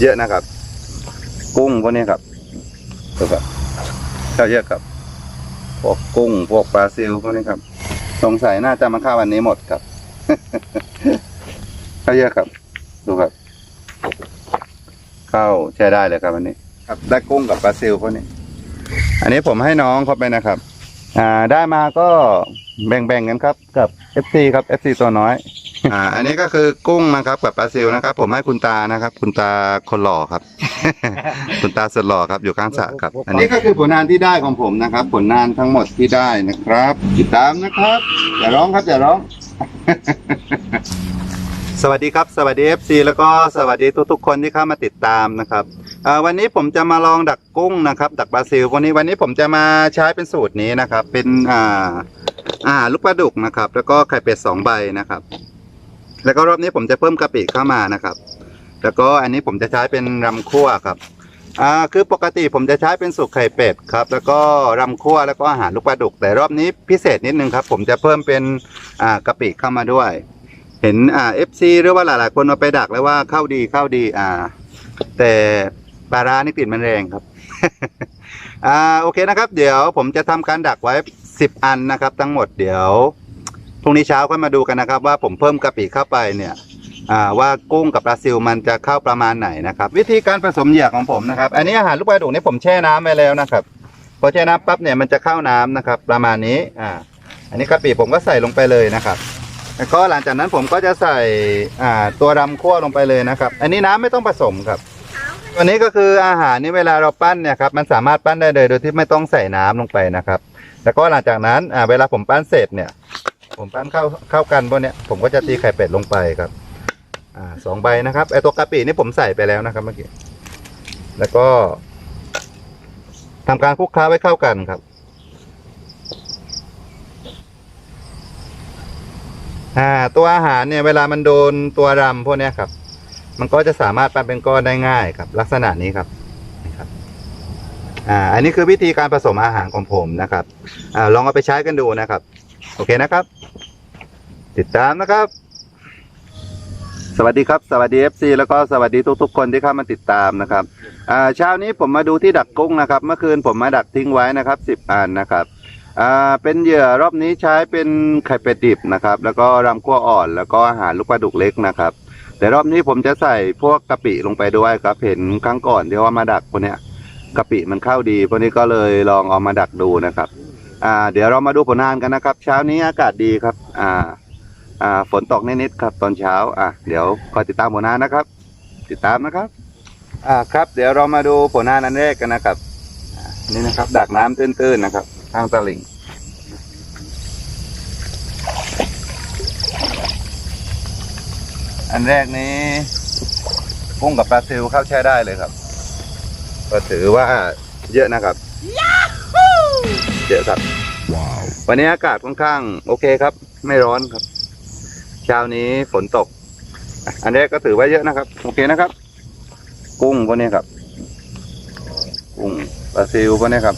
เยอะนะครับ กุ้งพวกนี้ครับดูครับเข้าเยอะครับ พวกกุ้งพวกปลาซิลพวกนี้ครับสงสัยน่าจะมาเข้าวันนี้หมดครับเข้าเยอะครับ ดูครับเข้าใช้ได้เลยครับวันนี้ ครับได้กุ้งกับปลาซิลพวกนี้ อันนี้ผมให้น้องเขาไปนะครับ อ่าได้มาก็แบ่งๆกันครับ กับ FC ครับ FC ตัวน้อย อ่า อันนี้ก็คือกุ้งนะครับกับปลาซิลนะครับ ผมให้คุณตานะครับ คุณตาคนหล่อครับ คุณตาสุดหล่อครับอยู่ข้างสระครับ อันนี้ก็คือผลงานที่ได้ของผมนะครับ ผลงานทั้งหมดที่ได้นะครับติดตามนะครับอย่าร้องครับอย่าร้อง สวัสดีครับ สวัสดี FC แล้วก็สวัสดีทุกๆคนที่เข้ามาติดตามนะครับอ่าวันนี้ผมจะมาลองดักกุ้งนะครับ ดักปลาซิลวันนี้วันนี้ผมจะมาใช้เป็นสูตรนี้นะครับ เป็นอ่าอ่าลูกปลาดุกนะครับ แล้วก็ไข่เป็ดสองใบนะครับ แล้วก็รอบนี้ผมจะเพิ่มกะปิเข้ามานะครับ แล้วก็อันนี้ผมจะใช้เป็นรำคั่วครับอ่าคือปกติผมจะใช้เป็นสุกไข่เป็ดครับ แล้วก็รำคั่วแล้วก็อาหารลูกปลาดุก แต่รอบนี้พิเศษนิดนึงครับ ผมจะเพิ่มเป็นอ่ากะปิเข้ามาด้วย เห็นอ่าเอฟซีหรือว่าหลายๆคนมาไปดักแล้วว่าเข้าดีเข้าดีอ่า แต่ปลาร้านี่กลิ่นมันแรงครับอ่าโอเคนะครับ เดี๋ยวผมจะทำการดักไว้สิบอันนะครับ ทั้งหมดเดี๋ยว รุ่งนี้เช้าค่อยมาดูกันนะครับ ว่าผมเพิ่มกะปิเข้าไปเนี่ยว่ากุ้งกับปลาซิลมันจะเข้าประมาณไหนนะครับ วิธีการผสมเหยื่อของผมนะครับ อันนี้อาหารลูกปลาดุกนี่ผมแช่น้ำไปแล้วนะครับ พอแช่น้ำปั๊บเนี่ยมันจะเข้าน้ำนะครับ ประมาณนี้อ่าอันนี้กะปิผมก็ใส่ลงไปเลยนะครับแล้วก็หลังจากนั้นผมก็จะใส่อ่าตัวรำคั่วลงไปเลยนะครับ อันนี้น้ำไม่ต้องผสมครับวันนี้ก็คืออาหารนี่เวลาเราปั้นเนี่ยครับมันสามารถปั้นได้เลยโดยที่ไม่ต้องใส่น้ำลงไปนะครับ แล้วก็หลังจากนั้นอ่าเวลาผมปั้นเสร็จเนี่ย ผมปั้นเข้าเข้ากันพวกเนี้ยผมก็จะตีไข่เป็ดลงไปครับ อ่าสองใบนะครับไอตัวกะปินี่ผมใส่ไปแล้วนะครับเมื่อกี้แล้วก็ทำการคลุกเคล้าไว้เข้ากันครับ อ่า ตัวอาหารเนี่ยเวลามันโดนตัวรำพวกเนี้ยครับ มันก็จะสามารถปั้นเป็นก้อนได้ง่ายครับ ลักษณะนี้ครับนี่ครับอ่าอันนี้คือวิธีการผสมอาหารของผมนะครับอ่าลองเอาไปใช้กันดูนะครับ โอเคนะครับ ติดตามนะครับ สวัสดีครับ สวัสดี FC แล้วก็สวัสดีทุก ๆ คนที่เข้ามาติดตามนะครับอ่าเช้านี้ผมมาดูที่ดักกุ้งนะครับ เมื่อคืนผมมาดักทิ้งไว้นะครับสิบอันนะครับอ่าเป็นเหยื่อรอบนี้ใช้เป็นไข่เป็ดดิบนะครับ แล้วก็รำคั่วอ่อน แล้วก็อาหารลูกปลาดุกเล็กนะครับแต่รอบนี้ผมจะใส่พวกกะปิลงไปด้วยครับ เห็นครั้งก่อนที่ว่ามาดักพวกเนี้ยกะปิมันเข้าดีพวกนี้ก็เลยลองเอามาดักดูนะครับ อ่าเดี๋ยวเรามาดูผลงานกันนะครับ เช้านี้อากาศดีครับ อ่า อ่า ฝนตกนิดๆครับ ตอนเช้า อะเดี๋ยวคอยติดตามผลงานนะครับ ติดตามนะครับ อ่าครับ เดี๋ยวเรามาดูผลงานอันแรกกันนะครับอ่านี่นะครับ ดักน้ำตื้นๆนะครับทางตลิ่ง อันแรกนี้กุ้งกับปลาซิลเข้าแช่ได้เลยครับ ก็ถือว่าเยอะนะครับ เยอะครับวันนี้อากาศค่อนข้างโอเคครับ ไม่ร้อนครับ เช้านี้ฝนตกอะอันแรกก็ถือว่าเยอะนะครับ โอเคนะครับ กุ้งพวกนี้ครับ กุ้งปลาซิลพวกนี้ครับ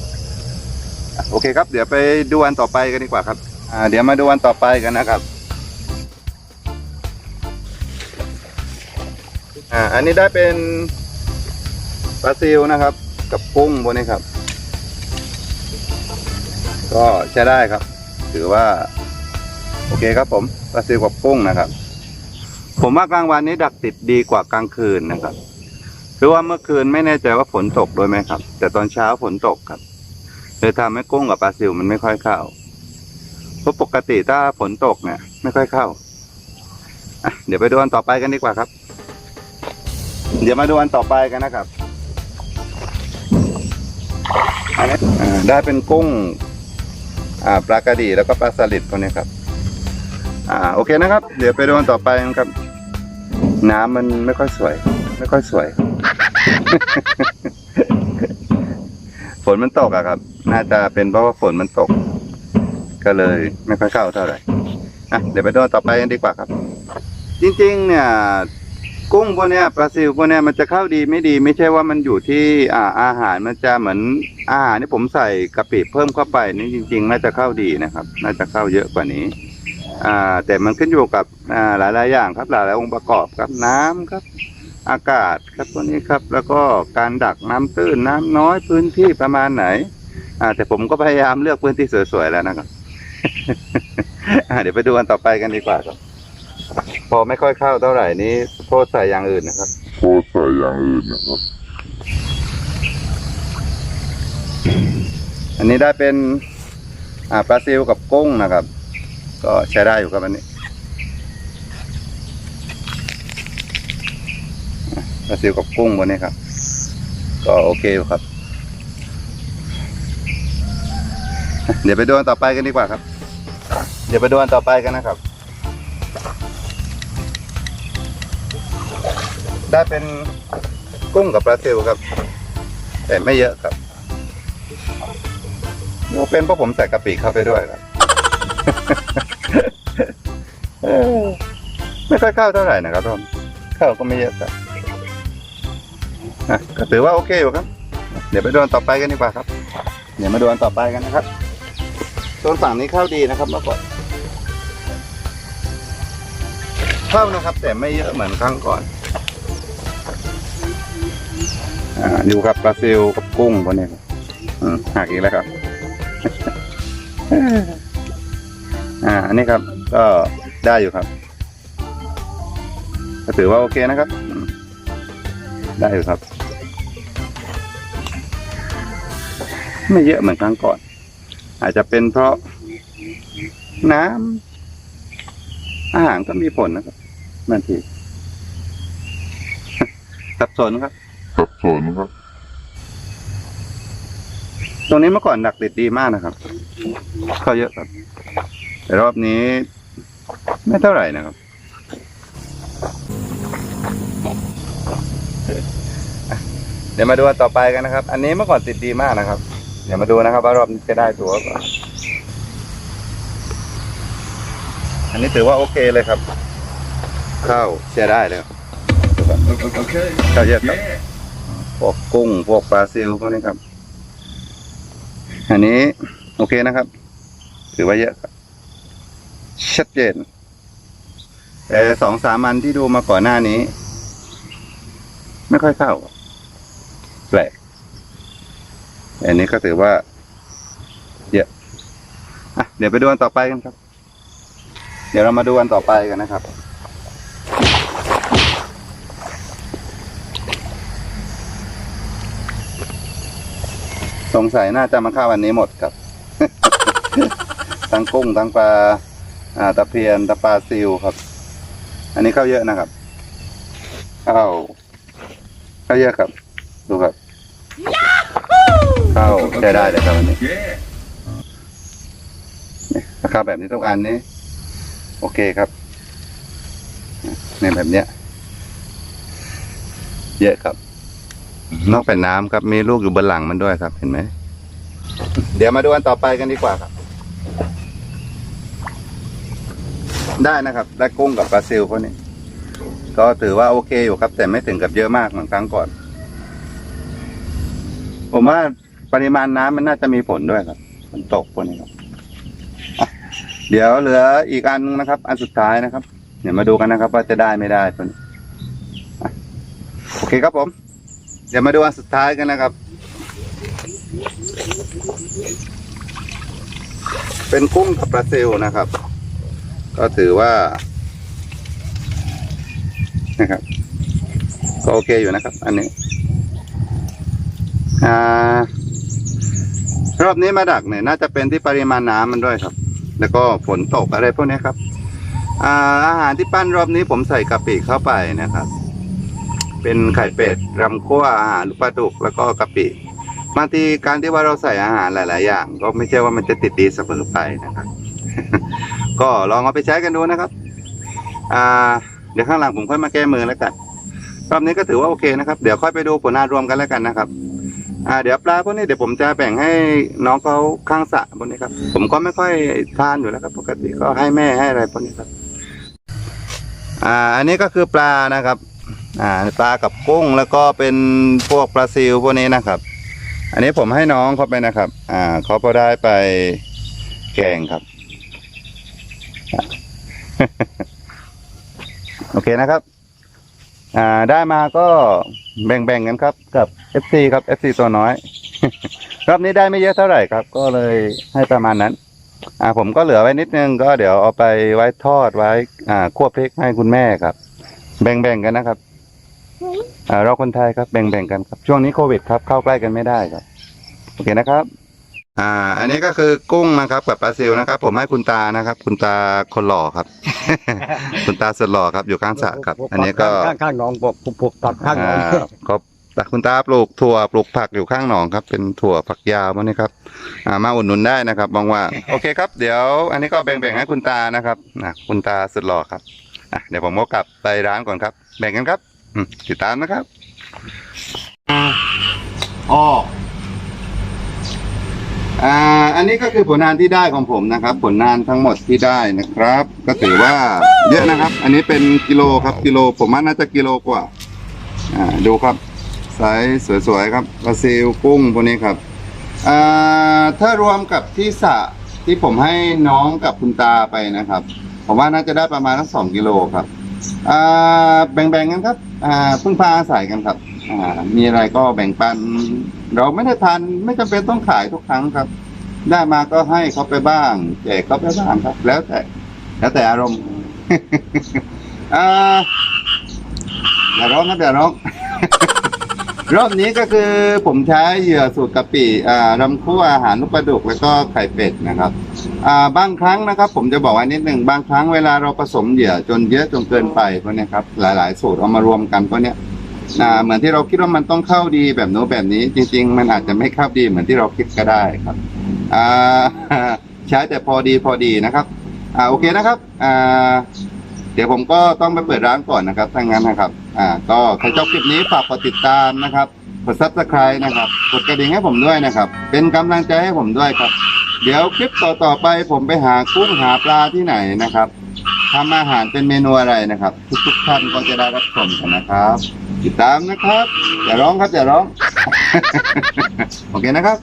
อะโอเคครับ เดี๋ยวไปดูอันต่อไปกันดีกว่าครับอ่าเดี๋ยวมาดูอันต่อไปกันนะครับอ่าอันนี้ได้เป็นปลาซิลนะครับ กับกุ้งพวกนี้ครับ ก็ใช้ได้ครับ ถือว่า โอเคครับผมปลาซิลกับกุ้งนะครับ ผมว่ากลางวันนี้ดักติดดีกว่ากลางคืนนะครับคือว่าเมื่อคืนไม่แน่ใจว่าฝนตกด้วยไหมครับ แต่ตอนเช้าฝนตกครับเลยทำให้กุ้งกับปลาซิลมันไม่ค่อยเข้าเพราะปกติถ้าฝนตกเนี่ย ไม่ค่อยเข้าเดี๋ยวไปดูอันต่อไปกันดีกว่าครับ เดี๋ยวมาดูอันต่อไปกันนะครับอันนี้ได้เป็นกุ้ง ปลากระดีแล้วก็ปลาสลิดพวกนี้ครับ อ่าโอเคนะครับ เดี๋ยวไปดูอันต่อไปนะครับ น้ำมันไม่ค่อยสวย ไม่ค่อยสวย ฝนมันตกอะครับ น่าจะเป็นเพราะว่าฝนมันตก ก็เลยไม่ค่อยเข้าเท่าไหร่อะเดี๋ยวไปดูอันต่อไปกันดีกว่าครับ จริงๆ เนี่ย กุ้งพวกเนี้ยปลาซิลพวกเนี้ยมันจะเข้าดีไม่ดี ไม่ใช่ว่ามันอยู่ที่อ่าอาหารมันจะเหมือนอาหารที่ผมใส่กะปิเพิ่มเข้าไปนี่จริง ๆ น่าจะเข้าดีนะครับ น่าจะเข้าเยอะกว่านี้ อ่า แต่มันขึ้นอยู่กับอ่าหลายๆอย่างครับหลายๆองค์ประกอบครับน้ำครับ อากาศครับพวกนี้ครับ แล้วก็การดักน้ำตื้นน้ำน้อยพื้นที่ประมาณไหน อ่า แต่ผมก็พยายามเลือกพื้นที่สวยๆแล้วนะครับเดี๋ยวไปดูกันต่อไปกันดีกว่าครับ พอไม่ค่อยเข้าเท่าไหร่นี้โทษใส่อย่างอื่นนะครับโพสใส่อย่างอื่นนะครับ อันนี้ได้เป็นอ่าปลาซิลกับกุ้งนะครับ ก็ใช้ได้อยู่ครับอันนี้อะปลาซิลกับกุ้งบนนี้ครับ ก็โอเคอยู่ครับ เดี๋ยวไปดูอันต่อไปกันดีกว่าครับ เดี๋ยวไปดูอันต่อไปกันนะครับ ได้เป็นกุ้งกับปลาซิลครับ แต่ไม่เยอะครับเป็นเพราะผมใส่กะปิเข้าไปด้วยครับไม่ค่อยเข้าเท่าไหร่นะครับท่านเข้าก็ไม่เยอะครับอะก็ถือว่าโอเคอยู่ครับ เดี๋ยวไปดูอันต่อไปกันดีกว่าครับ เดี๋ยวมาดูอันต่อไปกันนะครับโซนฝั่งนี้เข้าดีนะครับเมื่อก่อนเข้านะครับ แต่ไม่เยอะเหมือนครั้งก่อน อ่าอยู่กับปลาซิลกับกุ้งคนนี้ครับอืมหักอีกแล้วครับ อ่า อันนี้ครับ ก็ได้อยู่ครับก็ถือว่าโอเคนะครับ ได้อยู่ครับ ไม่เยอะเหมือนครั้งก่อน อาจจะเป็นเพราะน้ำอาหารก็มีผลนะครับบางทีสับสนครับ สับสนครับ ตรงนี้เมื่อก่อนดักติดดีมากนะครับ เข้าเยอะครับ แต่รอบนี้ ไม่เท่าไหร่นะครับ เดี๋ยวมาดูต่อไปกันนะครับ อันนี้เมื่อก่อนติดดีมากนะครับ เดี๋ยวมาดูนะครับ ว่ารอบนี้จะได้ตัวอันนี้ถือว่าโอเคเลยครับ เข้าใช้ได้เลยครับ Okay เพวกกุ้ง พวกปลาซิลพวกนี้ครับ อันนี้ โอเคนะครับ ถือว่าเยอะครับชัดเจนแต่สองสามอันที่ดูมาก่อนหน้านี้ ไม่ค่อยเข้าแปลกอันนี้ก็ถือว่า เยอะอะเดี๋ยวไปดูอันต่อไปกันครับ เดี๋ยวเรามาดูอันต่อไปกันนะครับ สงสัยน่าจะมาข้าวันนี้หมดครับ ทั้งกุ้งทั้งปลาอ่าตะเพียนตะปลาซิวครับ อันนี้เข้าเยอะนะครับเข้าเข้าเยอะครับ ดูครับเข้าใช้ได้เลยครับอันนี้ราคาแบบนี้ทุกอันนี้ โอเคครับเนี่ยแบบเนี้ย เยอะครับ นอกเป็นน้ำครับมีลูกอยู่บนหลังมันด้วยครับ เห็นไหม เดี๋ยวมาดูอันต่อไปกันดีกว่าครับ ได้นะครับ ได้กุ้งกับปลาซิลพวกนี้ก็ถือว่าโอเคอยู่ครับ แต่ไม่ถึงกับเยอะมากเหมือนครั้งก่อน ผมว่าปริมาณน้ำมันน่าจะมีผลด้วยครับ มันตกพวกนี้ครับเดี๋ยวเหลืออีกอันนึงนะครับ อันสุดท้ายนะครับ เดี๋ยวมาดูกันนะครับ ว่าจะได้ไม่ได้พวกนี้โอเคครับผม เดี๋ยวมาดูอันสุดท้ายกันนะครับ เป็นกุ้งกับปลาเซลนะครับ ก็ถือว่านะครับก็โอเคอยู่นะครับ อันนี้อ่ารอบนี้มาดักเนี่ยน่าจะเป็นที่ปริมาณน้ำมันด้วยครับ แล้วก็ฝนตกอะไรพวกนี้ครับอ่าอาหารที่ปั้นรอบนี้ผมใส่กะปิเข้าไปนะครับ เป็นไข่เป็ดรำคั่วอาหารลูกปลาดุกแล้วก็กะปิบางทีการที่ว่าเราใส่อาหารหลาย ๆ อย่าง ก็ไม่ใช่ว่ามันจะติดดีเสมอไปนะครับ ก็ลองเอาไปใช้กันดูนะครับ อ่า เดี๋ยวข้างหลังผมค่อยมาแก้มือแล้วกันรอบนี้ก็ถือว่าโอเคนะครับ เดี๋ยวค่อยไปดูผลงานรวมกันแล้วกันนะครับ อ่า เดี๋ยวปลาพวกนี้เดี๋ยวผมจะแบ่งให้น้องเขาข้างสระพวกนี้ครับ ผมก็ไม่ค่อยทานอยู่แล้วครับ ปกติก็ให้แม่ให้อะไรพวกนี้ครับ อ่า อันนี้ก็คือปลานะครับ อ่าปลากับกุ้งแล้วก็เป็นพวกปลาซิลพวกนี้นะครับ อันนี้ผมให้น้องเขาไปนะครับ อ่าเขาก็ได้ไปแกงครับ โอเคนะครับ อ่าได้มาก็แบ่งๆกันครับ กับ FC ครับ FC ตัวน้อย รอบนี้ได้ไม่เยอะเท่าไหร่ครับ ก็เลยให้ประมาณนั้น อ่า ผมก็เหลือไว้นิดนึงก็เดี๋ยวเอาไปไว้ทอดไว้ อ่าคั่วพริกให้คุณแม่ครับ แบ่งๆกันนะครับอ่าเราคนไทยครับแบ่งๆกันครับ ช่วงนี้โควิดครับเข้าใกล้กันไม่ได้ครับ โอเคนะครับ อ่า อันนี้ก็คือกุ้งนะครับกับปลาซิลนะครับ ผมให้คุณตานะครับ คุณตาคนหล่อครับ คุณตาสุดหล่อครับ อยู่ข้างสระครับ อันนี้ก็ข้างข้างหนองปกปลูกตัดข้างหนองอ่าครับแต่คุณตาปลูกถั่วปลูกผักอยู่ข้างหนองครับ เป็นถั่วฝักยาวพวกนี้ครับ อ่ามาอุดหนุนได้นะครับบางว่า โอเคครับ เดี๋ยว อันนี้ก็แบ่งๆให้คุณตานะครับนะคุณตาสุดหล่อครับ อะเดี๋ยวผมก็กลับไปร้านก่อนครับ แบ่งกันครับติดตามนะครับอ๋ออ่าอันนี้ก็คือผลงานที่ได้ของผมนะครับ ผลงานทั้งหมดที่ได้นะครับ ก็ถือว่าเยอะนะครับ อันนี้เป็นกิโลครับกิโล ผมว่าน่าจะกิโลกว่าอ่าดูครับไซส์สวยๆครับปลาซิลกุ้งพวกนี้ครับอ่าถ้ารวมกับที่สะที่ผมให้น้องกับคุณตาไปนะครับ ผมว่าน่าจะได้ประมาณทั้งสองกิโลครับอ่าแบ่งๆกันครับอ่าพึ่งพาอาศัยกันครับอ่ามีอะไรก็แบ่งปัน เราไม่ได้ทานไม่จำเป็นต้องขายทุกครั้งครับ ได้มาก็ให้เขาไปบ้าง แจกเขาไปบ้างครับ แล้วแต่ แล้วแต่อารมณ์อ่าอย่าร้องนะอย่าร้อง รอบนี้ก็คือผมใช้เหยื่อสูตรกะปิอ่ารำคั่วอาหารลูกปลาดุกแล้วก็ไข่เป็ดนะครับอ่าบางครั้งนะครับ ผมจะบอกไว้นิดหนึ่งบางครั้งเวลาเราผสมเหยื่อจนเยอะจนเกินไปพวกเนี้ยครับหลาย ๆ สูตรเอามารวมกันพวกเนี้ยอ่าเหมือนที่เราคิดว่ามันต้องเข้าดีแบบโน้นแบบนี้ จริง ๆ มันอาจจะไม่เข้าดีเหมือนที่เราคิดก็ได้ครับอ่าใช้แต่พอดีพอดีนะครับอ่าโอเคนะครับอ่า เดี๋ยวผมก็ต้องไปเปิดร้านก่อนนะครับถ้างั้นนะครับ อ่า ก็ใครชอบคลิปนี้ฝากกดติดตามนะครับ กดซับสไคร b e นะครับ กดกระดิ่งให้ผมด้วยนะครับ เป็นกำลังใจให้ผมด้วยครับ เดี๋ยวคลิปต่อๆไปผมไปหากุ้งหาปลาที่ไหนนะครับทำอาหารเป็นเมนูอะไรนะครับ ทุกๆท่านก็จะได้รับชมกันนะครับ ติดตามนะครับอย่าร้องครับอย่าร้อง โอเคนะครับ